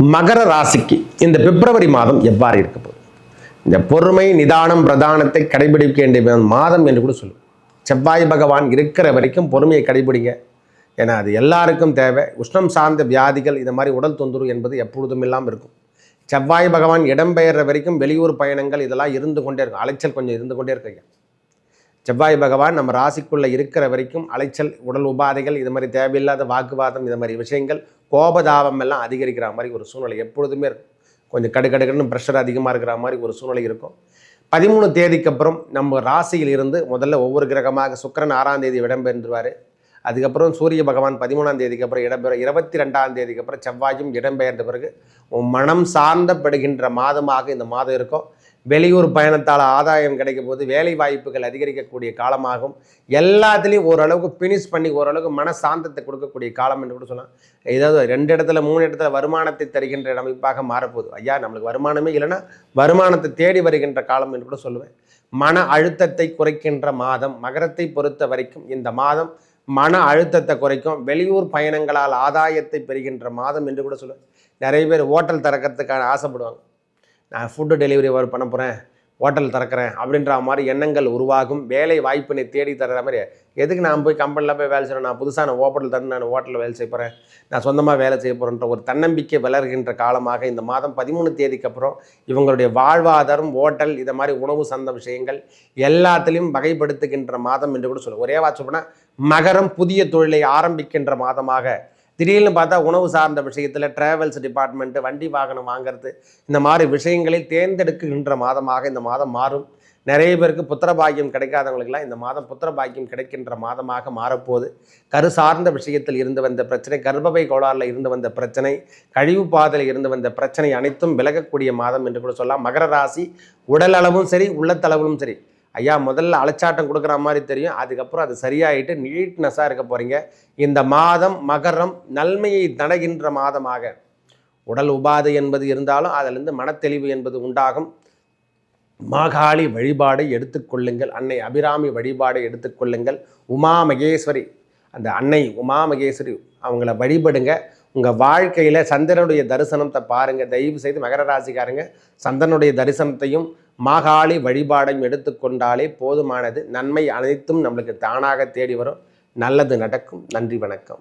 மகர ராசிக்கு இந்த பிப்ரவரி மாதம் எவ்வாறு இருக்க போகுது? இந்த பொறுமை நிதானம் பிரதானத்தை கடைபிடிக்க வேண்டிய மாதம் என்று கூட சொல்லுவோம். செவ்வாய் பகவான் இருக்கிற வரைக்கும் பொறுமையை கடைபிடிங்க. ஏன்னா அது எல்லாருக்கும் தேவை. உஷ்ணம் சார்ந்த வியாதிகள் இந்த மாதிரி உடல் தொந்தரவு என்பது எப்பொழுதும் இல்லாமல் இருக்கும். செவ்வாய் பகவான் இடம்பெயர்ற வரைக்கும் வெளியூர் பயணங்கள் இதெல்லாம் இருந்து கொண்டே இருக்கும். அலைச்சல் கொஞ்சம் இருந்து கொண்டே இருக்குங்க செவ்வாய் பகவான் நம்ம ராசிக்குள்ளே இருக்கிற வரைக்கும் அலைச்சல் உடல் உபாதைகள் இது மாதிரி தேவையில்லாத வாக்குவாதம் இது மாதிரி விஷயங்கள் கோபதாபம் எல்லாம் அதிகரிக்கிற மாதிரி ஒரு சூழ்நிலை. எப்பொழுதுமே இருக்கும் கொஞ்சம் கடுகடுன்னு ப்ரெஷர் அதிகமாக இருக்கிற மாதிரி ஒரு சூழ்நிலை இருக்கும். பதிமூணு தேதிக்கு அப்புறம் நம்ம ராசியில் இருந்து முதல்ல ஒவ்வொரு கிரகமாக சுக்கிரன் ஆறாம் தேதி இடம்பெயர்ந்துருவார். அதுக்கப்புறம் சூரிய பகவான் பதிமூணாம் தேதிக்கு அப்புறம் இடம்பெற இருபத்தி ரெண்டாம் தேதிக்கு அப்புறம் செவ்வாயும் இடம்பெயர்ந்த பிறகு மனம் சார்ந்தப்படுகின்ற மாதமாக இந்த மாதம் இருக்கும். வெளியூர் பயணத்தால் ஆதாயம் கிடைக்கும் போது வேலை வாய்ப்புகள் அதிகரிக்கக்கூடிய காலமாகும். எல்லாத்துலேயும் ஓரளவுக்கு ஃபினிஷ் பண்ணி ஓரளவுக்கு மன சாந்தத்தை கொடுக்கக்கூடிய காலம் என்று கூட சொல்லலாம். ஏதாவது ரெண்டு இடத்துல மூணு இடத்துல வருமானத்தை தருகின்ற அமைப்பாக மாறப்போகுது. ஐயா நம்மளுக்கு வருமானமே இல்லைன்னா வருமானத்தை தேடி வருகின்ற காலம் என்று கூட சொல்லுவேன். மன அழுத்தத்தை குறைக்கின்ற மாதம் மகரத்தை பொறுத்த வரைக்கும் இந்த மாதம் மன அழுத்தத்தை குறைக்கும். வெளியூர் பயணங்களால் ஆதாயத்தை பெறுகின்ற மாதம் என்று கூட சொல்லுவேன். நிறைய பேர் ஹோட்டல் திறக்கிறதுக்கான ஆசைப்படுவாங்க. நான் ஃபுட்டு டெலிவரி ஒர்க் பண்ண போகிறேன் ஹோட்டல் திறக்கிறேன் அப்படின்ற மாதிரி எண்ணங்கள் உருவாகும். வேலை வாய்ப்பினை தேடி தர்ற மாதிரி எதுக்கு நான் போய் கம்பெனியில் போய் வேலை செய்கிறேன் நான் புதுசாக நான் ஹோட்டல் தந்து நான் ஹோட்டலில் வேலை செய்ய போகிறேன் நான் சொந்தமாக வேலை செய்ய போகிறேன்ற ஒரு தன்னம்பிக்கை வளர்கின்ற காலமாக இந்த மாதம் பதிமூணு தேதிக்கு அப்புறம் இவங்களுடைய வாழ்வாதாரம் ஹோட்டல் இதை மாதிரி உணவு சந்த விஷயங்கள் எல்லாத்துலேயும் வகைப்படுத்துகின்ற மாதம் என்று கூட சொல்லுவோம். ஒரே வாட்ச் போனால் மகரம் புதிய தொழிலை ஆரம்பிக்கின்ற மாதமாக திடீர்னு பார்த்தா உணவு சார்ந்த விஷயத்தில் டிராவல்ஸ் டிபார்ட்மெண்ட்டு வண்டி வாகனம் வாங்குறது இந்த மாதிரி விஷயங்களை தேர்ந்தெடுக்கின்ற மாதமாக இந்த மாதம் மாறும். நிறைய பேருக்கு புத்திர பாக்கியம் கிடைக்காதவங்களுக்கெல்லாம் இந்த மாதம் புத்திர பாக்கியம் கிடைக்கின்ற மாதமாக மாறப்போகுது. கரு சார்ந்த விஷயத்தில் இருந்து வந்த பிரச்சனை கர்ப்பப்பை கோளாறில் இருந்து வந்த பிரச்சனை கழிவு பாதையில் இருந்து வந்த பிரச்சனை அனைத்தும் விலகக்கூடிய மாதம் என்று கூட சொல்லலாம். மகர ராசி உடல் அளவும் சரி உள்ளத்தளவிலும் சரி. ஐயா முதல்ல அலைச்சாட்டம் கொடுக்குற மாதிரி தெரியும். அதுக்கப்புறம் அது சரியாயிட்டு நீட்னஸாக இருக்க போகிறீங்க இந்த மாதம் மகரம் நன்மையை தணகின்ற மாதமாக. உடல் உபாதை என்பது இருந்தாலும் அதிலிருந்து மனத்தெளிவு என்பது உண்டாகும். மாகாளி வழிபாடை எடுத்துக்கொள்ளுங்கள் அன்னை அபிராமி வழிபாடை எடுத்துக்கொள்ளுங்கள் உமா மகேஸ்வரி அந்த அன்னை உமா மகேஸ்வரி அவங்கள வழிபடுங்க. உங்கள் வாழ்க்கையில் சந்திரனுடைய தரிசனத்தை பாருங்கள் தயவு செய்து மகர ராசிக்காரங்க சந்திரனுடைய தரிசனத்தையும் மாகாளி வழிபாடையும் எடுத்துக்கொண்டாலே போதுமானது. நன்மை அனைத்தும் நம்மளுக்கு தானாக தேடி வரும். நல்லது நடக்கும். நன்றி வணக்கம்.